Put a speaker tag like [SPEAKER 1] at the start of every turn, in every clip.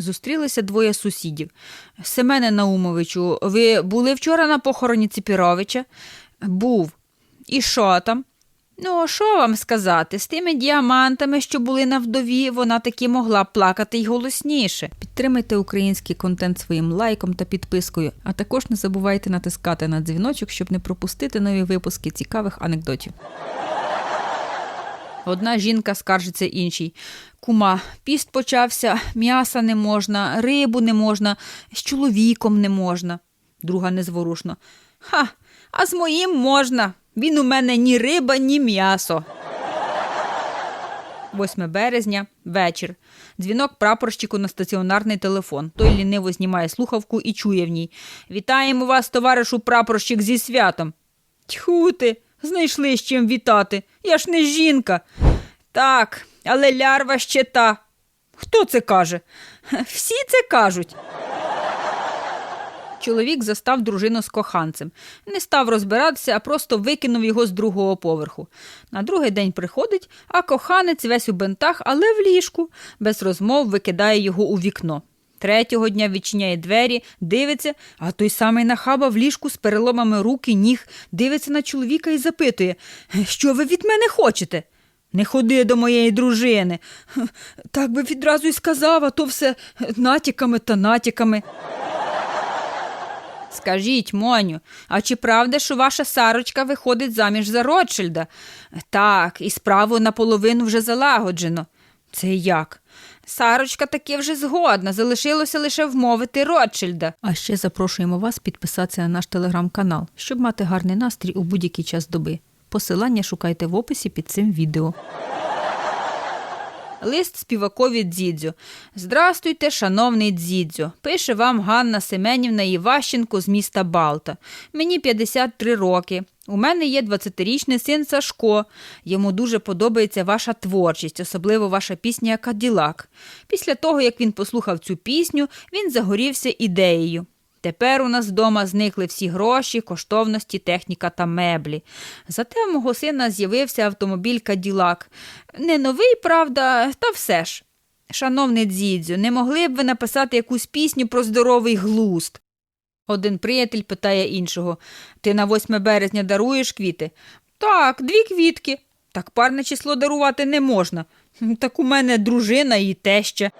[SPEAKER 1] Зустрілися двоє сусідів. Семене Наумовичу, ви були вчора на похороні Ціпіровича? Був. І що там? Ну, що вам сказати, з тими діамантами, що були на вдові, вона таки могла плакати й голосніше. Підтримайте український контент своїм лайком та підпискою, а також не забувайте натискати на дзвіночок, щоб не пропустити нові випуски цікавих анекдотів. Одна жінка скаржиться іншій. Кума, піст почався, м'яса не можна, рибу не можна, з чоловіком не можна. Друга незворушно. Ха, а з моїм можна. Він у мене ні риба, ні м'ясо. 8 березня, вечір. Дзвінок прапорщику на стаціонарний телефон. Той ліниво знімає слухавку і чує в ній. Вітаємо вас, товаришу прапорщик, зі святом. Тьху ти, знайшли з чим вітати. Я ж не жінка. Так, але лярва ще та. Хто це каже? Всі це кажуть. Чоловік застав дружину з коханцем. Не став розбиратися, а просто викинув його з другого поверху. На другий день приходить, а коханець весь у бентах, але в ліжку, без розмов викидає його у вікно. Третього дня відчиняє двері, дивиться, а той самий нахаба в ліжку з переломами рук і ніг дивиться на чоловіка і запитує, що ви від мене хочете? Не ходи до моєї дружини. Так би відразу й сказав, а то все натяками та натяками. Скажіть, Моню, а чи правда, що ваша Сарочка виходить заміж за Ротшильда? Так, і справу наполовину вже залагоджено. Це як? Сарочка таки вже згодна, залишилося лише вмовити Ротшильда. А ще запрошуємо вас підписатися на наш телеграм-канал, щоб мати гарний настрій у будь-який час доби. Посилання шукайте в описі під цим відео. Лист співакові Дзідзю. Здрастуйте, шановний Дзідзю. Пише вам Ганна Семенівна Іващенко з міста Балта. Мені 53 роки. У мене є 20-річний син Сашко. Йому дуже подобається ваша творчість, особливо ваша пісня Каділак. Після того, як він послухав цю пісню, він загорівся ідеєю. Тепер у нас вдома зникли всі гроші, коштовності, техніка та меблі. Зате в мого сина з'явився автомобіль Каділак. Не новий, правда, та все ж. Шановний дідзю, не могли б ви написати якусь пісню про здоровий глузд? Один приятель питає іншого Ти на 8 березня даруєш квіти? Так, дві квітки. Так парне число дарувати не можна. Так у мене дружина і теща.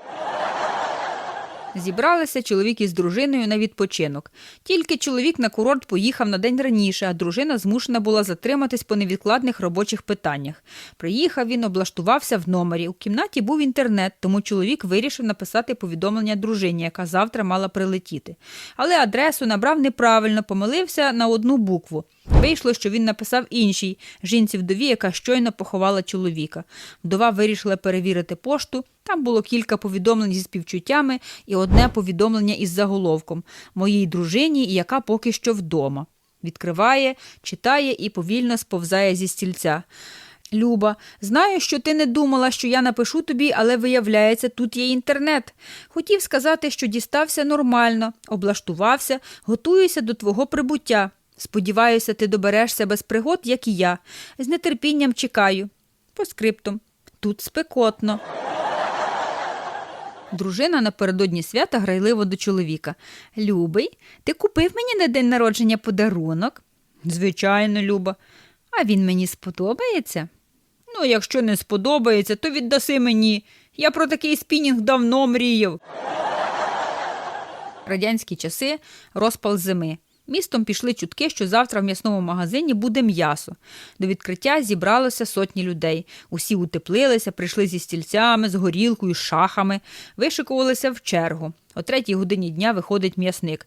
[SPEAKER 1] Зібралися чоловік із дружиною на відпочинок. Тільки чоловік на курорт поїхав на день раніше, а дружина змушена була затриматись по невідкладних робочих питаннях. Приїхав він, облаштувався в номері. У кімнаті був інтернет, тому чоловік вирішив написати повідомлення дружині, яка завтра мала прилетіти. Але адресу набрав неправильно, помилився на одну букву. Вийшло, що він написав іншій жінці вдові, яка щойно поховала чоловіка. Вдова вирішила перевірити пошту. Там було кілька повідомлень зі співчуттями і одне повідомлення із заголовком моїй дружині, яка поки що вдома. Відкриває, читає і повільно сповзає зі стільця. Люба, знаю, що ти не думала, що я напишу тобі, але виявляється, тут є інтернет. Хотів сказати, що дістався нормально, облаштувався, готуюся до твого прибуття. Сподіваюся, ти доберешся без пригод, як і я. З нетерпінням чекаю. По скриптум. Тут спекотно. Дружина напередодні свята грайливо до чоловіка. Любий, ти купив мені на день народження подарунок? Звичайно, Люба. А він мені сподобається? Ну, якщо не сподобається, то віддаси мені. Я про такий спінінг давно мріяв. Радянські часи розпал зими. Містом пішли чутки, що завтра в м'ясному магазині буде м'ясо. До відкриття зібралося сотні людей. Усі утеплилися, прийшли зі стільцями, з горілкою, з шахами, вишикувалися в чергу. О третій годині дня виходить м'ясник.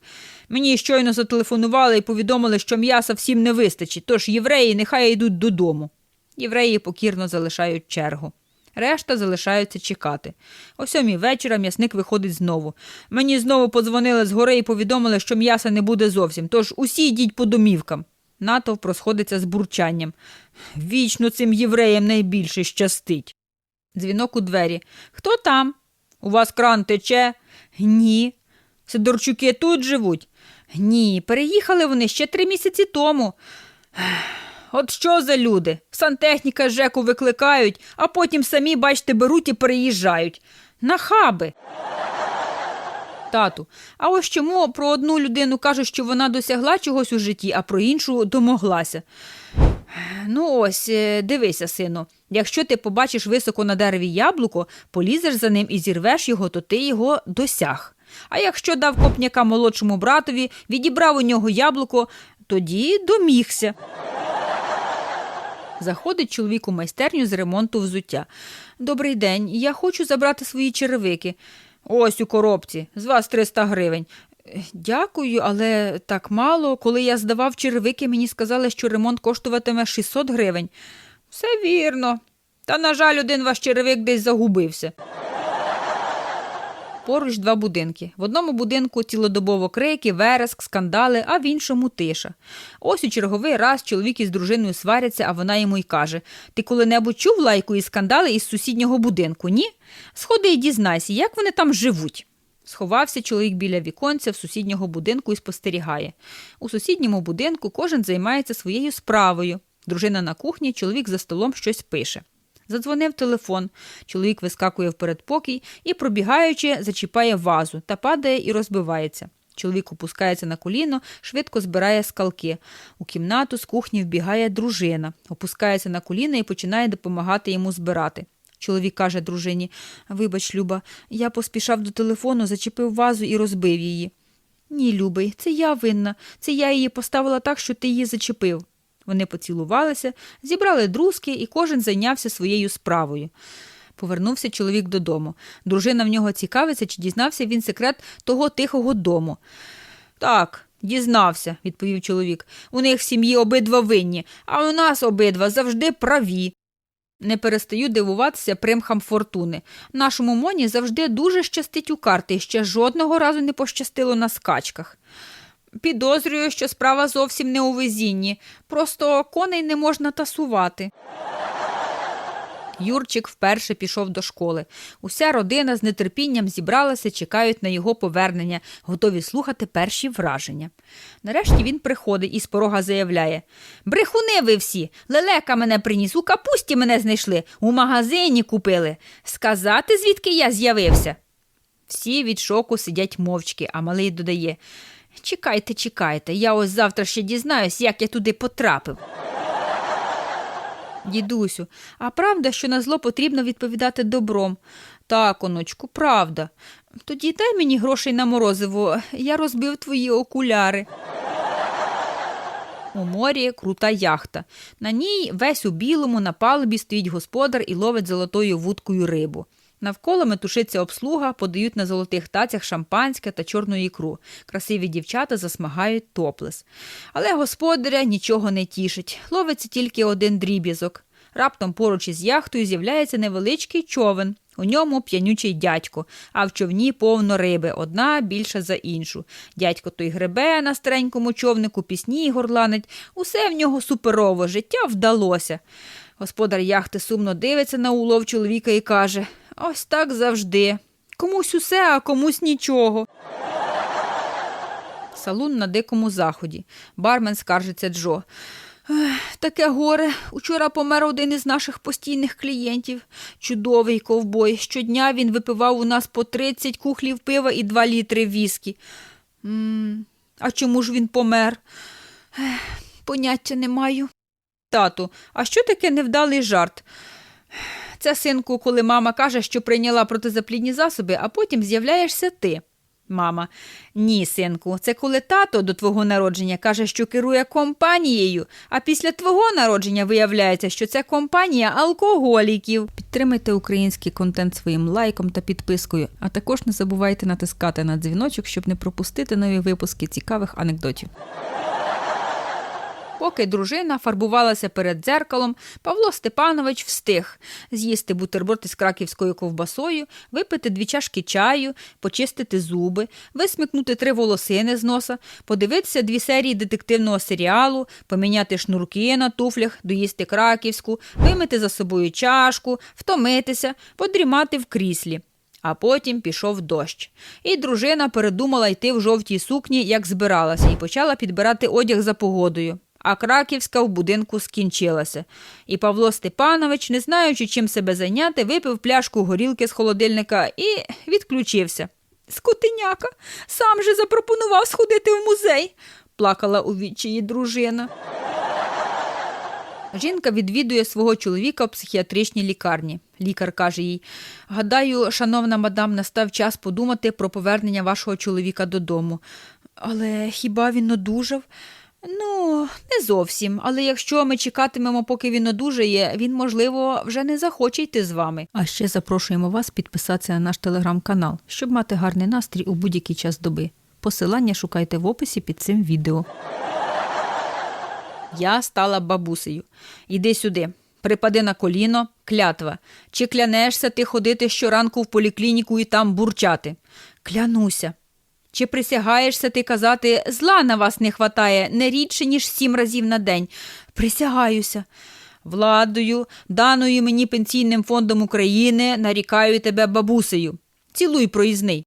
[SPEAKER 1] Мені щойно зателефонували і повідомили, що м'яса всім не вистачить, тож євреї нехай йдуть додому. Євреї покірно залишають чергу. Решта залишаються чекати. О сьомій вечора м'ясник виходить знову. Мені знову подзвонили згори і повідомили, що м'яса не буде зовсім, тож усі йдіть по домівкам. Натовп розходиться з бурчанням. Вічно цим євреям найбільше щастить. Дзвінок у двері. Хто там? У вас кран тече? Ні. Сидорчуки тут живуть? Ні, переїхали вони ще три місяці тому. От що за люди? Сантехніка ЖЕКу викликають, а потім самі, бачите, беруть і переїжджають. Нахаби. Тату, а ось чому про одну людину кажуть, що вона досягла чогось у житті, а про іншу домоглася. Ну ось, е, дивися, сину, якщо ти побачиш високо на дереві яблуко, полізеш за ним і зірвеш його, то ти його досяг. А якщо дав копняка молодшому братові, відібрав у нього яблуко, тоді домігся. Заходить чоловік у майстерню з ремонту взуття. Добрий день, я хочу забрати свої черевики. Ось у коробці, з вас 300 гривень. «Е, Дякую, але так мало. Коли я здавав черевики, мені сказали, що ремонт коштуватиме 600 гривень. Все вірно. Та, на жаль, один ваш черевик десь загубився. Поруч два будинки. В одному будинку цілодобово крики, вереск, скандали, а в іншому тиша. Ось у черговий раз чоловік із дружиною сваряться, а вона йому й каже: Ти коли-небудь чув лайку і скандали із сусіднього будинку? Ні? Сходи і дізнайся, як вони там живуть. Сховався чоловік біля віконця в сусіднього будинку і спостерігає. У сусідньому будинку кожен займається своєю справою. Дружина на кухні, чоловік за столом щось пише. Задзвонив телефон. Чоловік вискакує в передпокій і, пробігаючи, зачіпає вазу та падає і розбивається. Чоловік опускається на коліно, швидко збирає скалки. У кімнату з кухні вбігає дружина, опускається на коліна і починає допомагати йому збирати. Чоловік каже дружині Вибач, Люба, я поспішав до телефону, зачепив вазу і розбив її. Ні, Любий, це я винна. Це я її поставила так, що ти її зачепив. Вони поцілувалися, зібрали друзки, і кожен зайнявся своєю справою. Повернувся чоловік додому. Дружина в нього цікавиться, чи дізнався він секрет того тихого дому. Так, дізнався, відповів чоловік. У них в сім'ї обидва винні, а у нас обидва завжди праві. Не перестаю дивуватися примхам фортуни. Нашому моні завжди дуже щастить у карти, і ще жодного разу не пощастило на скачках. Підозрюю, що справа зовсім не у везінні, просто коней не можна тасувати. Юрчик вперше пішов до школи. Уся родина з нетерпінням зібралася, чекають на його повернення, готові слухати перші враження. Нарешті він приходить і з порога заявляє Брехуни ви всі! Лелека мене приніс, у капусті мене знайшли, у магазині купили. Сказати, звідки я з'явився? Всі від шоку сидять мовчки, а малий додає Чекайте, чекайте, я ось завтра ще дізнаюсь, як я туди потрапив. Дідусю, а правда, що на зло потрібно відповідати добром? Так, онучку, правда. Тоді дай мені грошей на морозиво, я розбив твої окуляри. У морі крута яхта. На ній весь у білому на палубі стоїть господар і ловить золотою вудкою рибу. Навколо метушиться обслуга, подають на золотих тацях шампанське та чорну ікру. Красиві дівчата засмагають топлес. Але господаря нічого не тішить. Ловиться тільки один дріб'язок. Раптом поруч із яхтою з'являється невеличкий човен. У ньому п'янючий дядько, а в човні повно риби, одна більша за іншу. Дядько той гребе на старенькому човнику, пісні горланить. Усе в нього суперово, життя вдалося. Господар яхти сумно дивиться на улов чоловіка і каже Ось так завжди. Комусь усе, а комусь нічого. Салун на дикому заході. Бармен скаржиться Джо. Таке горе. Учора помер один із наших постійних клієнтів. Чудовий ковбой. Щодня він випивав у нас по 30 кухлів пива і 2 літри віскі. м а чому ж він помер? Поняття не маю. Тату, а що таке невдалий жарт? Це, синку, коли мама каже, що прийняла протизаплідні засоби, а потім з'являєшся ти. Мама, ні, синку, це коли тато до твого народження каже, що керує компанією, а після твого народження виявляється, що це компанія алкоголіків. Підтримайте український контент своїм лайком та підпискою, а також не забувайте натискати на дзвіночок, щоб не пропустити нові випуски цікавих анекдотів. Поки дружина фарбувалася перед дзеркалом, Павло Степанович встиг з'їсти бутерброд із краківською ковбасою, випити дві чашки чаю, почистити зуби, висмикнути три волосини з носа, подивитися дві серії детективного серіалу, поміняти шнурки на туфлях, доїсти краківську, вимити за собою чашку, втомитися, подрімати в кріслі. А потім пішов дощ. І дружина передумала йти в жовтій сукні, як збиралася, і почала підбирати одяг за погодою. А краківська в будинку скінчилася. І Павло Степанович, не знаючи, чим себе зайняти, випив пляшку горілки з холодильника і відключився. Скотиняка, сам же запропонував сходити в музей, плакала у відчаї дружина. Жінка відвідує свого чоловіка в психіатричній лікарні. Лікар каже їй: Гадаю, шановна мадам, настав час подумати про повернення вашого чоловіка додому. Але хіба він одужав? Ну, не зовсім. Але якщо ми чекатимемо, поки він одужає, він, можливо, вже не захоче йти з вами. А ще запрошуємо вас підписатися на наш телеграм-канал, щоб мати гарний настрій у будь-який час доби. Посилання шукайте в описі під цим відео. Я стала бабусею. Іди сюди, припади на коліно, клятва. Чи клянешся ти ходити щоранку в поліклініку і там бурчати? Клянуся. Чи присягаєшся ти казати, зла на вас не хватає не рідше, ніж сім разів на день? Присягаюся. Владою, даною мені пенсійним фондом України, нарікаю тебе бабусею. Цілуй проїзний.